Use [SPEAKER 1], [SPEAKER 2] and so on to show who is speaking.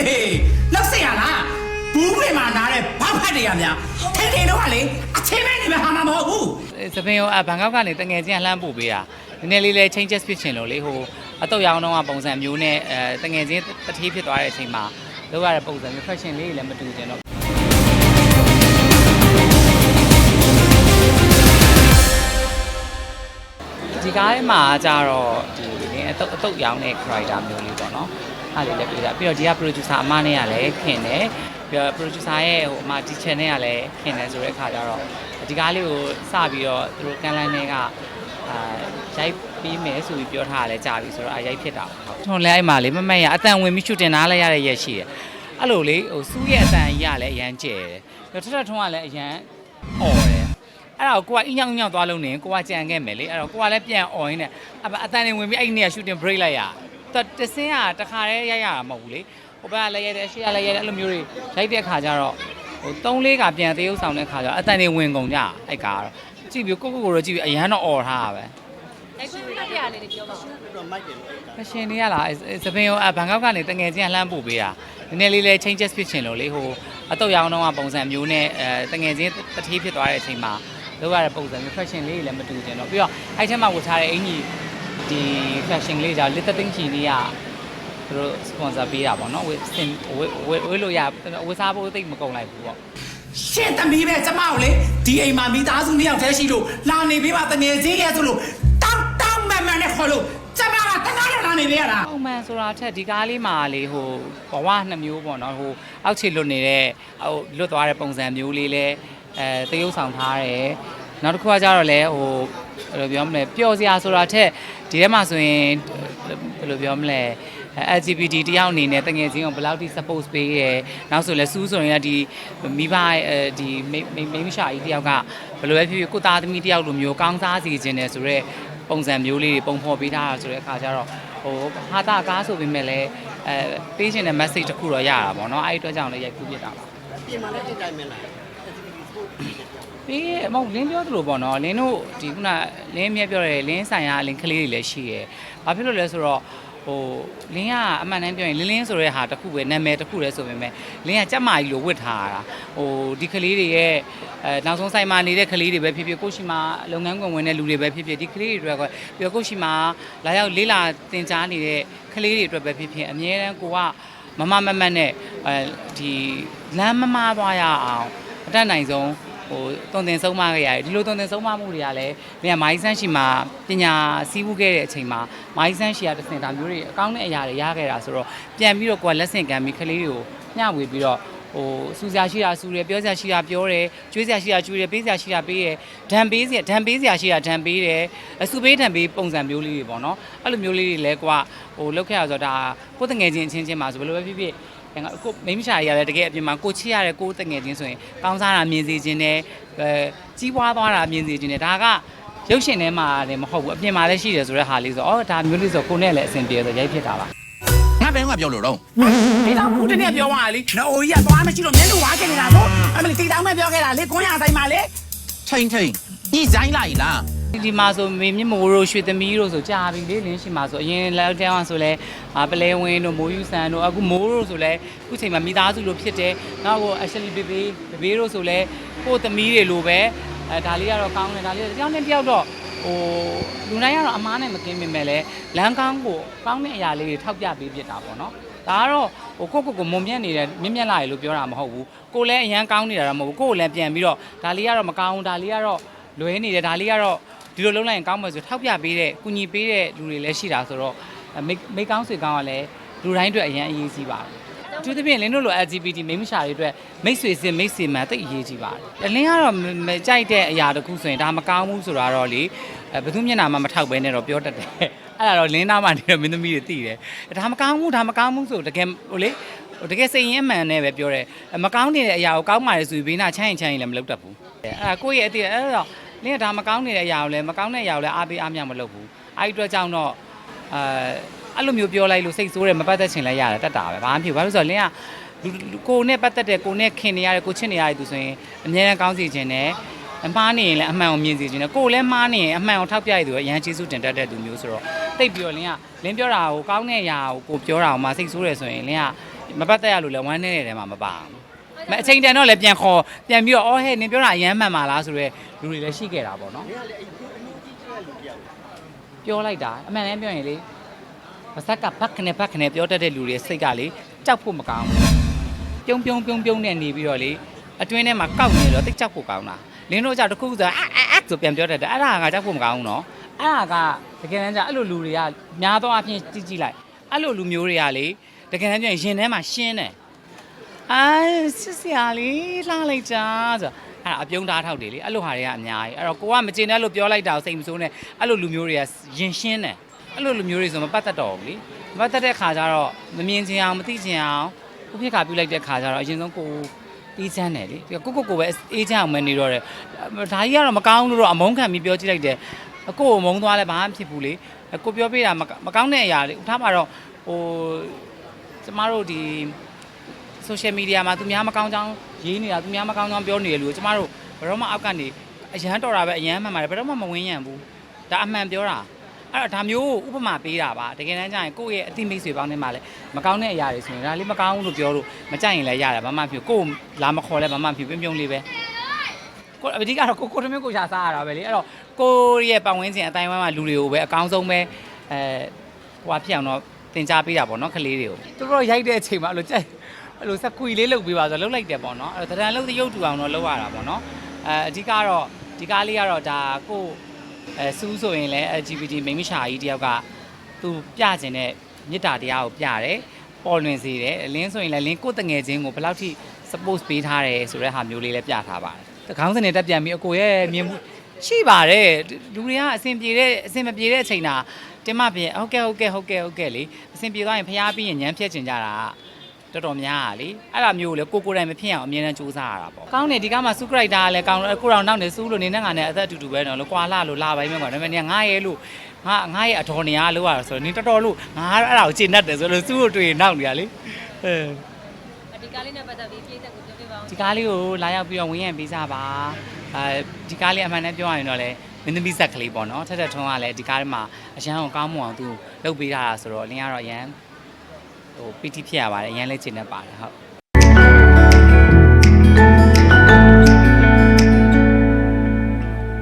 [SPEAKER 1] လေလောက်စရလားဘူးပေမှာနားတဲ့ဘာဖတ်တွေရများထိန်ထိန်တော့ကလေအချင်းမဲနေမှာဟာမှာမဟုတ်ဘူး
[SPEAKER 2] စပင်ကိုအဘန်ကောက်ကနေတငယ်ချင်းလှမ်းပို့ပေးတာနည်းနည်းလေးလဲ changes ဖြစ်ချင်လို့လေဟိုအတော့ရောင်းတော့ပုံစံမျိုးနဲ့အဲတငယ်ချင်းတတိဖြစ်သွားတဲ့အချိန်မှာလောက်ရတဲ့ပုံစံမျိုး fashion လေးတွေလည်းမတူကြတော့ဒီကားထဲမှာကြတော့ဒီနည်းအတုပ်အတုပ်ရောင်းတဲ့ character မျိုးလေးပေါ့နော် အားလေးလည်းပြတာပြီးတော့ဒီက producer အမနဲ့ကလည်းခင်တယ်ပြီးတော့ producer ရဲ့ဟိုအမ teacher နဲ့ကလည်းခင်တယ်ဆိုတဲ့အခါကျတော့ဒီကားလေးကိုစပြီးတော့သူတို့ကန်လန်းတွေကအာရိုက်ပြီးမယ်ဆိုပြီးပြောထားတာလည်းကြာပြီဆိုတော့အရိုက်ဖြစ်တာပေါ့ထွန်လဲအဲ့မှာလေမမတ်ရအတန်ဝင်ပြီးရှူတင်နားလိုက်ရတဲ့ရက်ရှိတယ်အဲ့လိုလေဟိုစူးရဲ့အတန်ကြီးကလည်းအရန်ကျဲတယ်ပြီးတော့ထထထွန်းကလည်းအရန်အော်တယ်အဲ့တော့ကိုကအင်းညောင်းညောင်းသွားလုံးနေကိုကကြံခဲ့မယ်လေအဲ့တော့ကိုကလည်းပြန်អော်ရင်းနဲ့အပအတန်နေဝင်ပြီးအဲ့ဒီနေရာ shooting break လိုက်ရ တတစင်းကတခါတည်းရိုက်ရတာမဟုတ်ဘူးလေဟိုဘက်ကလည်းရိုက်တယ်ရှေ့ကလည်းရိုက်တယ်အဲ့လိုမျိုးတွေရိုက်တဲ့အခါကျတော့ဟို၃လေးကပြန်သေးဥဆောင်တဲ့အခါကျတော့အတန်နေဝင်ကုန်ကြအဲ့ကတော့ကြည့်ပြီးကိုကိုကိုတော့ကြည့်ပြီးအရန်တော့អော်ထားတာပဲ
[SPEAKER 3] အဲ့ခွင့်ပြပြလေးတွေပြောပါဦး
[SPEAKER 2] ဖရှင်တွေကလားစပင်ကိုအဘန်ကောက်ကနေတငယ်ချင်းလှမ်းပို့ပေးတာနည်းနည်းလေးလဲ changes ဖြစ်ချင်လို့လေဟိုအတော့ရောင်းတော့ပုံစံမျိုးနဲ့အဲတငယ်ချင်းတတိဖြစ်သွားတဲ့အချိန်မှာလောက်ရတဲ့ပုံစံမျိုး fashion လေးတွေလည်းမတူကြတော့ပြီးတော့အဲ့ထဲမှာဝတ်ထားတဲ့အင်ကြီး ဒီ fashion လေးကြောင့် little thing ချီလေးကသူတို့ sponsor ပေးတာပေါ့နော်ဝတ်စင်ဝတ်ဝတ်ဝတ်လို့ရဝတ်စားဖို့သိပ်မကုန်လိုက်ဘူးပေါ့
[SPEAKER 1] ရှင့်သမီးပဲကျမကိုလေဒီအိမ်မှာမိသားစုနှစ်ယောက်တည်းရှိလို့လာနေပေးပါတငယ်ချင်းရဲ့ဆိုလို့တောင်းတောင်းမှန်မှန်နဲ့ခေါ်လို့ကျမကတနာရလာနေပေးရတာ
[SPEAKER 2] ပုံမှန်ဆိုတာထက်ဒီကားလေးမှာလေဟိုဘဝနှစ်မျိုးပေါ့နော်ဟိုအောက်ခြေလွတ်နေတဲ့ဟိုလွတ်သွားတဲ့ပုံစံမျိုးလေးလဲအဲတရုပ်ဆောင်ထားတယ် နောက်တစ်ခုကကြတော့လေဟိုဘယ်လိုပြောမလဲပျော်စရာဆိုတာထက်ဒီထဲမှာဆိုရင်ဘယ်လိုပြောမလဲ LGBT တယောက်အနေနဲ့တငယ်ချင်းကိုဘယ်လောက်ထိ support ပေးရဲနောက်ဆိုလဲစူးဆိုရင်လည်းဒီမိဘအဲဒီမိမိမရှာကြီးတယောက်ကဘယ်လိုပဲဖြစ်ဖြစ်ကိုသားသမီးတယောက်လိုမျိုးကောင်းစားစီခြင်းတယ်ဆိုတော့ပုံစံမျိုးလေးတွေပုံဖော်ပေးထားတာဆိုတဲ့အခါကျတော့ဟိုဟာတာကားဆိုပေမဲ့လည်းအဲပေးခြင်းတဲ့ message တစ်ခုတော့ရတာပေါ့နော်အဲ့ဒီအတွက်ကြောင့်လည်းရိုက်ကူးပြတာပါ
[SPEAKER 4] ပြင်မာလည်းတိတိုင်းမလား
[SPEAKER 2] ပြီးရဲ့မဟုတ်လင်းပြောသလိုပေါ့နော်လင်းတို့ဒီခုနလင်းအမြဲပြောတယ်လင်းဆိုင်ရာလင်းကလေးတွေလည်းရှိရယ်ဘာဖြစ်လို့လဲဆိုတော့ဟိုလင်းကအမှန်တမ်းပြောရင်လင်းလင်းဆိုတဲ့ဟာတစ်ခုပဲနာမည်တစ်ခုလဲဆိုပေမဲ့လင်းကကြက်မာကြီးလိုဝတ်ထားတာဟိုဒီကလေးတွေရဲ့အဲနောက်ဆုံးဆိုင်မှာနေတဲ့ကလေးတွေပဲဖြစ်ဖြစ်ကိုရှိမှာလုပ်ငန်းခွင်ဝင်တဲ့လူတွေပဲဖြစ်ဖြစ်ဒီကလေးတွေအတွက်ကပြီးတော့ကိုရှိမှာလာရောက်လေးလာတင် जा နေတဲ့ကလေးတွေအတွက်ပဲဖြစ်ဖြစ်အမြဲတမ်းကိုကမမမမတ်နဲ့အဲဒီလမ်းမမားသွားရအောင်အတတ်နိုင်ဆုံး ဟိုတုံတင်ဆုံးမခဲ့ရတယ်ဒီလိုတုံတင်ဆုံးမမှုတွေကလည်းမြင်မိုင်းဆန်းရှိမှာပညာစည်းဝူးခဲ့တဲ့အချိန်မှာမိုင်းဆန်းရှိရတဲ့စင်တာမျိုးတွေအကောင်းတဲ့အရာတွေရခဲ့တာဆိုတော့ပြန်ပြီးတော့ကိုကလက်ဆင့်ကမ်းပြီးကလေးတွေကိုမျှဝေပြီးတော့ဟိုစူစရာရှိတာစူတယ်ပြောစရာရှိတာပြောတယ်ကျွေးစရာရှိတာကျွေးတယ်ပေးစရာရှိတာပေးတယ်ဒဏ်ပေးစရာဒဏ်ပေးစရာရှိတာဒဏ်ပေးတယ်အစူပေးဒဏ်ပေးပုံစံမျိုးလေးတွေပေါ့နော်အဲ့လိုမျိုးလေးတွေလည်းကိုကဟိုလောက်ခဲ့ရဆိုတော့ဒါကိုယ်တငယ်ချင်းအချင်းချင်းမှာဆိုဘယ်လိုပဲဖြစ်ဖြစ်ငါ ကိုမိမရှာကြီးရတယ်တကယ်အပြင်မှာကိုချစ်ရတဲ့ကိုတငယ်ချင်းဆိုရင်ကောင်းစားတာမြင်စေခြင်းနဲ့အဲကြီးပွားသွားတာမြင်စေခြင်းနဲ့ဒါကရုပ်ရှင်ထဲမှာလည်းမဟုတ်ဘူးအပြင်မှာလည်းရှိတယ်ဆိုတဲ့ဟာလေးဆိုအော်ဒါမျိုးလေးဆိုကိုနဲ့လည်းအဆင်ပြေဆိုရိုက်ဖြစ်တာပါ
[SPEAKER 1] ငါဘယ်ကပြောလို့တော့ဒီတော့ဘူးတနေ့ပြောသွားတာလေနော်ကြီးကသွားမရှိလို့မျက်နှာဝါးခဲ့နေတာပေါ့အမလီတီတောင်းမဲ့ပြောခဲ့တာလေခွန်းရဆိုင်မှာလေထိန်ထိန်ညဇိုင်းလိုက်လား
[SPEAKER 2] ဒီဒီမှာဆိုမေမြင့်မိုးတို့ရွှေသမီးတို့ဆိုကြာပြီလေလင်းရှိမှာဆိုအရင်လောက်တဲအောင်ဆိုလဲအာပလဲဝင်းတို့မိုးယူဆန်တို့အခုမိုးတို့ဆိုလဲအခုချိန်မှာမိသားစုလိုဖြစ်တယ်နောက်ကို actually baby baby တို့ဆိုလဲကိုသမီးတွေလိုပဲအဲဒါလေးကတော့ကောင်းတယ်ဒါလေးတယောက်နဲ့တယောက်တော့ဟိုလူတိုင်းကတော့အမားနဲ့မကင်းမိမဲ့လဲလမ်းကောင်းကိုကောင်းတဲ့အရာလေးတွေထောက်ပြပေးဖြစ်တာပေါ့နော်ဒါကတော့ဟိုကိုကိုကိုမုံမြတ်နေတယ်မြင့်မြတ်လာရလို့ပြောတာမဟုတ်ဘူးကိုလည်းအရန်ကောင်းနေတာတော့မဟုတ်ဘူးကိုကိုလည်းပြန်ပြီးတော့ဒါလေးကတော့မကောင်းဘူးဒါလေးကတော့လွဲနေတယ်ဒါလေးကတော့ ဒီလိုလုံးလိုက်ရင်ကောင်းမယ်ဆိုထောက်ပြပေးတဲ့ကုညီပေးတဲ့လူတွေလည်းရှိတာဆိုတော့မိမိကောင်းဆွေကောင်းကလည်းလူတိုင်းအတွက်အရင်အရေးကြီးပါတယ်အထူးသဖြင့်လင်းတို့လို LGBT မိမရှာတွေအတွက်မိတ်ဆွေစင်မိတ်ဆွေမှန်တိတ်အရေးကြီးပါတယ်။လင်းကတော့မကြိုက်တဲ့အရာတစ်ခုဆိုရင်ဒါမကောင်းဘူးဆိုတာတော့လေဘယ်သူမျက်နှာမှမထောက်ပဲနဲ့တော့ပြောတတ်တယ်။အဲ့ဒါတော့လင်းသားမှနေတော့မင်းသမီးတွေသိတယ်။ဒါမကောင်းဘူးဒါမကောင်းဘူးဆိုတကယ်ဟိုလေဟိုတကယ်စိတ်ရင်းမှန်နဲ့ပဲပြောတယ်။မကောင်းနေတဲ့အရာကိုကောင်းပါလေဆိုပြီးဘေးနာချမ်းရင်ချမ်းရင်လည်းမလုပ်တတ်ဘူး။အဲ့ဒါကိုယ့်ရဲ့အတိအဲ့တော့ လင်းကဒါမကောင်းနေတဲ့အရာကိုလည်းမကောင်းတဲ့အရာကိုလည်းအားပေးအားမြမလုပ်ဘူးအဲ့ဒီအတွက်ကြောင့်တော့အဲအဲ့လိုမျိုးပြောလိုက်လို့စိတ်ဆိုးတယ်မပတ်သက်ချင်လဲရတယ်တတ်တာပဲဘာမှမဖြစ်ဘူးဘာလို့လဲဆိုတော့လင်းကလူလူကိုနဲ့ပတ်သက်တဲ့ကိုနဲ့ခင်နေရတဲ့ကိုချစ်နေရတဲ့သူဆိုရင်အများနဲ့ကောင်းစီခြင်းနဲ့အမှားနေရင်လည်းအမှန်ကိုမြင်စီခြင်းနဲ့ကိုလည်းမှားနေရင်အမှန်ကိုထောက်ပြရသူကအရန်ကျေးဇူးတင်တတ်တဲ့သူမျိုးဆိုတော့တိတ်ပြီးတော့လင်းကလင်းပြောတာကိုကောင်းတဲ့အရာကိုကိုပြောတာကိုမှစိတ်ဆိုးတယ်ဆိုရင်လင်းကမပတ်သက်ရလို့လည်းဝမ်းနေတဲ့ထဲမှာမပါဘူး မအချိန်တန်တော့လည်းပြန်ခေါ်ပြန်ပြီးတော့အော်ဟဲ့နင်ပြောတာအရမ်းမှန်ပါလားဆိုတော့လူတွေလည်းရှိခဲ့တာပေါ့နော်ပြောလိုက်တာအမှန်တမ်းပြောရင်လေမဆက်ကဘက်ခနဲ့ဘက်ခနဲ့ပြောတတ်တဲ့လူတွေစိတ်ကလေကြောက်ဖို့မကောင်းဘူးပြုံးပြုံးပြုံးပြုံးနဲ့နေပြီးတော့လေအတွင်းထဲမှာကောက်နေတော့တိတ်ကြောက်ဖို့ကောင်းတာလင်းတို့ကြောက်တစ်ခုဆိုအာအာဆိုပြန်ပြောတတ်တယ်အဲ့ဒါကကြောက်ဖို့မကောင်းဘူးနော်အဲ့ဒါကတကယ်တမ်းကျအဲ့လိုလူတွေကများသောအားဖြင့်ကြည့်ကြည့်လိုက်အဲ့လိုလူမျိုးတွေကလေတကယ်တမ်းကျရင်ရင်ထဲမှာရှင်းတယ် အာစစ်စရာလေးလှလိုက်တာဆိုတော့အဲ့ဒါအပြုံးသားထောက်တယ်လေအဲ့လိုဟာတွေကအများကြီးအဲ့တော့ကိုကမကျင်တဲ့လို့ပြောလိုက်တာကိုစိတ်မဆိုးနဲ့အဲ့လိုလူမျိုးတွေကရင်ရှင်းတယ်အဲ့လိုလူမျိုးတွေဆိုမပတ်သက်တော့ဘူးလေမပတ်သက်တဲ့ခါကျတော့မမြင်ချင်အောင်မသိချင်အောင်ခုဖြစ်ခါပြုတ်လိုက်တဲ့ခါကျတော့အရင်ဆုံးကိုအေးချမ်းတယ်လေကိုကိုကိုပဲအေးချမ်းအောင်မနေတော့တယ်ဒါကြီးကတော့မကောင်းလို့တော့အမုန်းခံပြီးပြောကြည့်လိုက်တယ်အကိုကိုမုန်းသွားလဲဘာမှဖြစ်ဘူးလေကိုပြောပြတာမကောင်းတဲ့အရာလေဥထားမှာတော့ဟိုကျမတို့ဒီ social media မှာသူများမကောင်းကြောင်းရေးနေတာသူများမကောင်းကြောင်းပြောနေတယ်လို့ကျမတို့ဘယ်တော့မှအောက်ကနေအရန်တော်တာပဲအရန်မှန်ပါတယ်ဘယ်တော့မှမဝင်းရံဘူးဒါအမှန်ပြောတာအဲ့တော့ဒါမျိုးဥပမာပေးတာပါတကယ်တမ်းကျရင်ကိုယ့်ရဲ့အသိမိတ်ဆွေပေါင်းထဲမှာလည်းမကောင်းတဲ့အရာတွေဆိုရင်ဒါလေးမကောင်းဘူးလို့ပြောလို့မကြိုက်ရင်လည်းရတယ်ဘာမှမဖြစ်ကိုယ်လာမခေါ်လဲဘာမှမဖြစ်ပြုံးပြုံးလေးပဲကိုအဓိကတော့ကိုကိုတမျိုးကိုရှာစားရတာပဲလေအဲ့တော့ကိုရဲ့ပတ်ဝန်းကျင်အတိုင်းဝိုင်းမှာလူတွေကိုပဲအကောင်းဆုံးပဲအဲဟိုဖြစ်အောင်တော့သင်ကြားပေးတာပေါ့နော်ကလေးတွေကိုသူတို့ရိုက်တဲ့အချိန်မှာအဲ့လိုကြိုက် အဲ့လိုစက်ကွီလေးလုတ်ပေးပါဆိုတော့လုတ်လိုက်တယ်ပေါ့နော်အဲ့တော့တရံလုတ်တဲ့ရုပ်တူအောင်တော့လုတ်ရတာပေါ့နော်အဲအဓိကတော့ဒီကားလေးကတော့ဒါကိုအဲစူးဆိုရင်လည်း LGBT မိန်းမရှာကြီးတယောက်ကသူပြကျင်တဲ့မေတ္တာတရားကိုပြတယ်ပေါ်လွင်စေတယ်လင်းဆိုရင်လည်းလင်းကိုယ်တငယ်ချင်းကိုဘယ်လောက်ထိ support ပေးထားတယ်ဆိုတဲ့ဟာမျိုးလေးလည်းပြထားပါတယ်တကောင်းစနေတက်ပြန်ပြီးအကိုရဲ့မြင်မှုရှိပါတယ်လူတွေကအဆင်ပြေတဲ့အဆင်မပြေတဲ့အချိန်တာတင်မပြင်ဟုတ်ကဲ့ဟုတ်ကဲ့ဟုတ်ကဲ့ဟုတ်ကဲ့လေအဆင်ပြေသွားရင်ဖျားပြီးရင်ညမ်းဖြတ်ချင်ကြတာက တော်တော်များอ่ะလေအဲ့ဒါမျိုးကိုလေကိုကိုယ်တိုင်မဖြစ်အောင်အမြဲတမ်းစူးစမ်းရတာပေါ့ကောင်းတယ်ဒီကမှာစူးခရိုက်တာကလည်းကောင်းတယ်ကိုတော်နောက်နေစူးလို့နေနဲ့ငါနဲ့အသက်အတူတူပဲနော်လို့ကွာလာလို့လာပိုင်းပဲကွာဒါပေမဲ့နေငါရဲလို့ငါငါရဲ့အတော်နေရလို့ရတာဆိုတော့နေတော်တော်လို့ငါအဲ့ဒါကိုကျင့်တတ်တယ်ဆိုလို့စူးကိုတွေ့ရင်နောက်နေရလေအဲ
[SPEAKER 3] ဒီကားလေးနဲ့ပတ်သက်ပြီးပြည်သက်ကိုပြောပြပါအောင်
[SPEAKER 2] ဒီကားလေးကိုလာရောက်ပြီးတော့ဝင်းရံပေးစားပါအဲဒီကားလေးအမှန်တမ်းပြောရရင်တော့လေမင်းသမီးဇက်ကလေးပေါ့နော်ထက်ထက်ထုံးကလည်းဒီကားထဲမှာအရန်ကိုကောင်းမွန်အောင်သူလုပ်ပေးထားတာဆိုတော့လင်းကတော့အရန် ဟိုပီတိဖြစ်ရပါတယ်အရန်လေးကျင့်တတ်ပါတယ်ဟုတ်